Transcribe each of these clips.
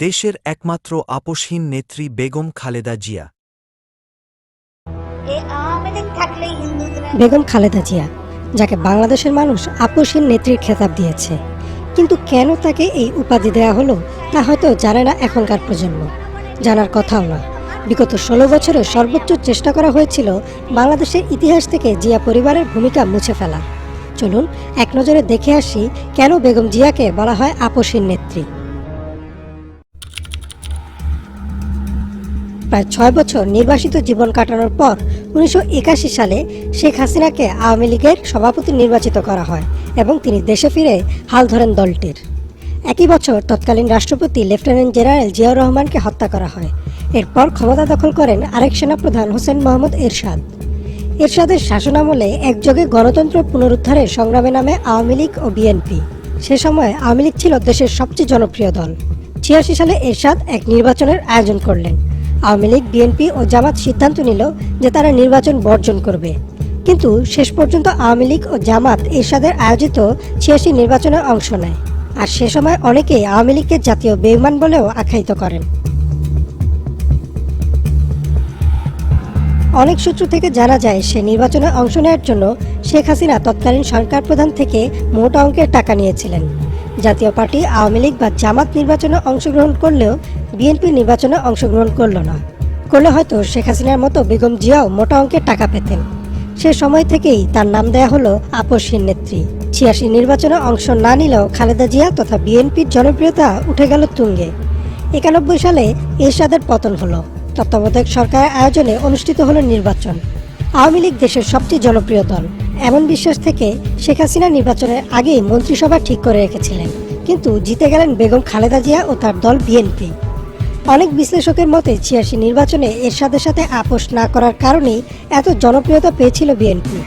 দেশের একমাত্র আপোষহীন নেত্রী বেগম খালেদা জিয়া। বেগম খালেদা জিয়া যাকে বাংলাদেশের মানুষ আপোষহীন নেত্রীর খেতাব দিয়েছে কিন্তু কেন তাকে এই উপাধি দেয়া হলো তা হয়তো জানে না এখনকার প্রজন্ম। জানার কথাও না। বিগত ষোলো বছরে সর্বোচ্চ চেষ্টা করা হয়েছিল বাংলাদেশের ইতিহাস থেকে জিয়া পরিবারের ভূমিকা মুছে ফেলার চলুন এক নজরে দেখে আসি কেন বেগম জিয়াকে বলা হয় আপোষহীন নেত্রী। প্রায় ছয় বছর নির্বাসিত জীবন কাটানোর পর উনিশশো একাশি সালে শেখ হাসিনাকে আওয়ামী লীগের সভাপতি নির্বাচিত করা হয় এবং তিনি দেশে ফিরে হাল ধরেন দলটির। একই বছর তৎকালীন রাষ্ট্রপতি লেফটেন্যান্ট জেনারেল জিয়াউর রহমানকে হত্যা করা হয়। এরপর ক্ষমতা দখল করেন আরেক সেনাপ্রধান হোসেন মোহাম্মদ এরশাদ। এরশাদের শাসনামলে একযোগে গণতন্ত্র পুনরুদ্ধারের সংগ্রামে নামে আওয়ামী লীগ ও বিএনপি। সে সময় আওয়ামী লীগ ছিল দেশের সবচেয়ে জনপ্রিয় দল। ছিয়াশি সালে এরশাদ এক নির্বাচনের আয়োজন করলেন। আওয়ামী লীগ, বিএনপি ও জামাত সিদ্ধান্ত নিল যে তারা নির্বাচন বর্জন করবে। কিন্তু শেষ পর্যন্ত আওয়ামী লীগ ও জামাত এরশাদের আয়োজিত ছিয়াশি নির্বাচনে অংশ নেয়। আর সে সময় অনেকেই আওয়ামী লীগকে জাতীয় বেইমান বলেও আখ্যায়িত করেন। অনেক সূত্র থেকে জানা যায়, সে নির্বাচনে অংশ নেওয়ার জন্য শেখ হাসিনা তৎকালীন সরকার প্রধান থেকে মোটা অঙ্কের টাকা নিয়েছিলেন। জাতীয় পার্টি আওয়ামী লীগ বা জামাত নির্বাচনে অংশগ্রহণ করলেও বিএনপি নির্বাচনে অংশগ্রহণ করল না। করলে হয়তো শেখ হাসিনার মতো বেগম জিয়াও মোটা অঙ্কের টাকা পেতেন। সে সময় থেকেই তার নাম দেয়া হলো আপসহীন নেত্রী। ছিয়াশি নির্বাচনে অংশ না নিলেও খালেদা জিয়া তথা বিএনপির জনপ্রিয়তা উঠে গেল তুঙ্গে। একানব্বই সালে এরশাদের পতন হলো। তত্ত্বাবধায়ক সরকারের আয়োজনে অনুষ্ঠিত হলো নির্বাচন। আওয়ামী লীগ দেশের সবচেয়ে জনপ্রিয় দল। এমন বিশ্বাস থেকে শেখ হাসিনা নির্বাচনের আগেই মন্ত্রিসভা ঠিক করে রেখেছিলেন। কিন্তু জিতে গেলেন বেগম খালেদা জিয়া ও তার দল বিএনপি। অনেক বিশ্লেষকের মতে ছিয়াশি নির্বাচনে এরশাদের সাথে সাথে আপোষ না করার কারণেই এত জনপ্রিয়তা পেয়েছিল বিএনপি।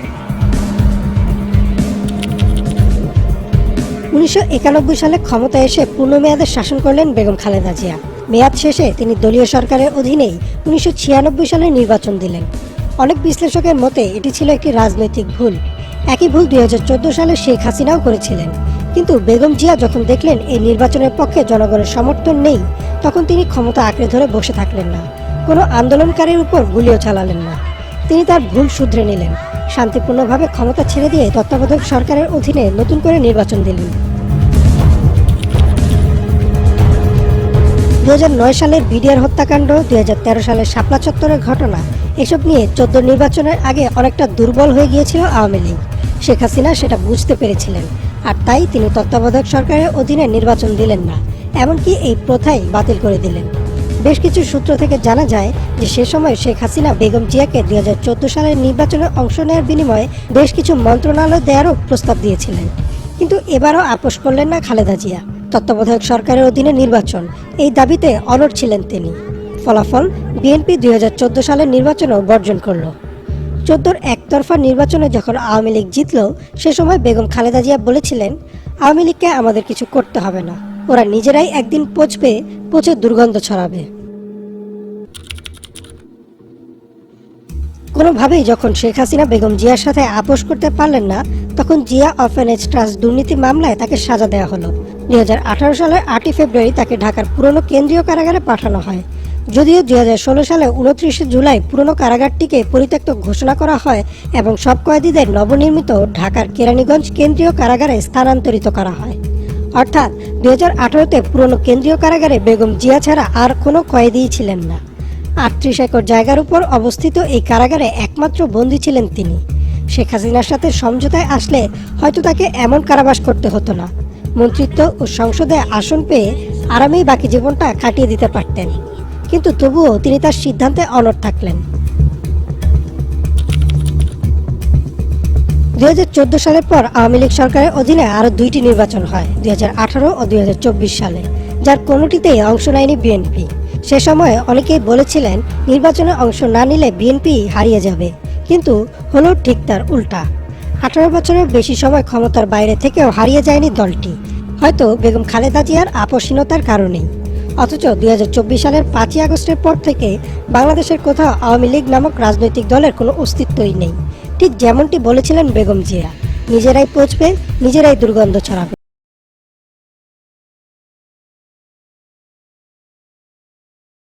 উনিশশো একানব্বই সালে ক্ষমতায় এসে পূর্ণ পূর্ণমেয়াদে শাসন করলেন বেগম খালেদা জিয়া। মেয়াদ শেষে তিনি দলীয় সরকারের অধীনেই উনিশশো ছিয়ানব্বই সালে নির্বাচন দিলেন। অনেক বিশ্লেষকের মতে এটি ছিল একটি রাজনৈতিক ভুল। একই ভুল দুই হাজার চোদ্দ সালে শেখ হাসিনাও করেছিলেন। কিন্তু বেগম জিয়া যখন দেখলেন এই নির্বাচনের পক্ষে জনগণের সমর্থন নেই, তখন তিনি ক্ষমতা আঁকড়ে ধরে বসে থাকলেন না। কোনো আন্দোলনকারীর উপর গুলিও চালালেন না। তিনি তার ভুল শুধরে নিলেন। শান্তিপূর্ণভাবে ক্ষমতা ছেড়ে দিয়ে তত্ত্বাবধায়ক সরকারের অধীনে নতুন করে নির্বাচন দিলেন। দু সালের বিডিআর হত্যাকাণ্ড, দুই হাজার তেরো সালের শাপলা চত্বরের ঘটনা, এসব নিয়ে চোদ্দ নির্বাচনের আগে অনেকটা দুর্বল হয়ে গিয়েছিল আওয়ামী লীগ। শেখ হাসিনা সেটা বুঝতে পেরেছিলেন। আর তাই তিনি তত্ত্বাবধায়ক সরকারের অধীনে নির্বাচন দিলেন না, এমনকি এই প্রথাই বাতিল করে দিলেন। বেশ কিছু সূত্র থেকে জানা যায় যে সে সময় শেখ হাসিনা বেগম জিয়াকে দুই হাজার চোদ্দ সালের নির্বাচনে অংশ নেওয়ার বিনিময়ে বেশ কিছু মন্ত্রণালয় দেওয়ারও প্রস্তাব দিয়েছিলেন। কিন্তু এবারও আপোষ করলেন না খালেদা জিয়া। তত্ত্বাবধায়ক সরকারের অধীনে নির্বাচন। এই দাবিতে অনড় ছিলেন তিনি। ফলাফল, বিএনপি দুই হাজার চোদ্দ সালের নির্বাচনও বর্জন করল। চোদ্দোর একতরফা নির্বাচনে যখন আওয়ামী লীগ জিতল, সে সময় বেগম খালেদা জিয়া বলেছিলেন, আওয়ামী লীগকে আমাদের কিছু করতে হবে না। ওরা নিজেরাই একদিন পচবে পচে দুর্গন্ধ ছড়াবে। কোনোভাবেই যখন শেখ হাসিনা বেগম জিয়ার সাথে আপোষ করতে পারলেন না, তখন জিয়া অফেনেজ ট্রাস্ট দুর্নীতি মামলায় তাকে সাজা দেওয়া হলো। দুই সালের আটই ফেব্রুয়ারি তাকে ঢাকার পুরনো কেন্দ্রীয় কারাগারে পাঠানো হয়। যদিও দুই হাজার ষোলো সালে উনত্রিশে জুলাই পুরনো কারাগারটিকে পরিত্যক্ত ঘোষণা করা হয় এবং সব কয়েদিদের নবনির্মিত ঢাকার কেরানীগঞ্জ কেন্দ্রীয় কারাগারে স্থানান্তরিত করা হয়। অর্থাৎ দুই হাজার আঠারোতে পুরনো কেন্দ্রীয় কারাগারে বেগম জিয়া ছাড়া আর কোনো কয়েদিই ছিলেন না। আটত্রিশ একর জায়গার উপর অবস্থিত এই কারাগারে একমাত্র বন্দী ছিলেন তিনি। শেখ হাসিনার সাথে সমঝোতায় আসলে হয়তো তাকে এমন কারাবাস করতে হতো না। মন্ত্রিত্ব ও সংসদে আসন পেয়ে আরামেই বাকি জীবনটা কাটিয়ে দিতে পারতেন। কিন্তু তবুও তিনি তার সিদ্ধান্তে অনড় থাকলেন। দুই সালের পর আওয়ামী লীগ সরকারের অধীনে আরও দুইটি নির্বাচন হয়, দুই হাজার আঠারো ও দুই হাজার চব্বিশ সালে, যার কোনোটিতেই অংশ নেয়নি বিএনপি। সে সময় অনেকেই বলেছিলেন, নির্বাচনে অংশ না নিলে বিএনপি হারিয়ে যাবে, কিন্তু হলো ঠিক তার উল্টা। আঠারো বছরের বেশি সময় ক্ষমতার বাইরে থেকেও হারিয়ে যায়নি দলটি। হয়তো বেগম খালেদা জিয়ার আপসীনতার কারণেই। অথচ দুই হাজার চব্বিশ সালের পাঁচই আগস্টের পর থেকে বাংলাদেশের কোথাও আওয়ামী লীগ নামক রাজনৈতিক দলের কোনো অস্তিত্বই নেই। ঠিক যেমনটি বলেছিলেন বেগম জিয়া। নিজেরাই পচবে, নিজেরাই দুর্গন্ধ ছড়াবে।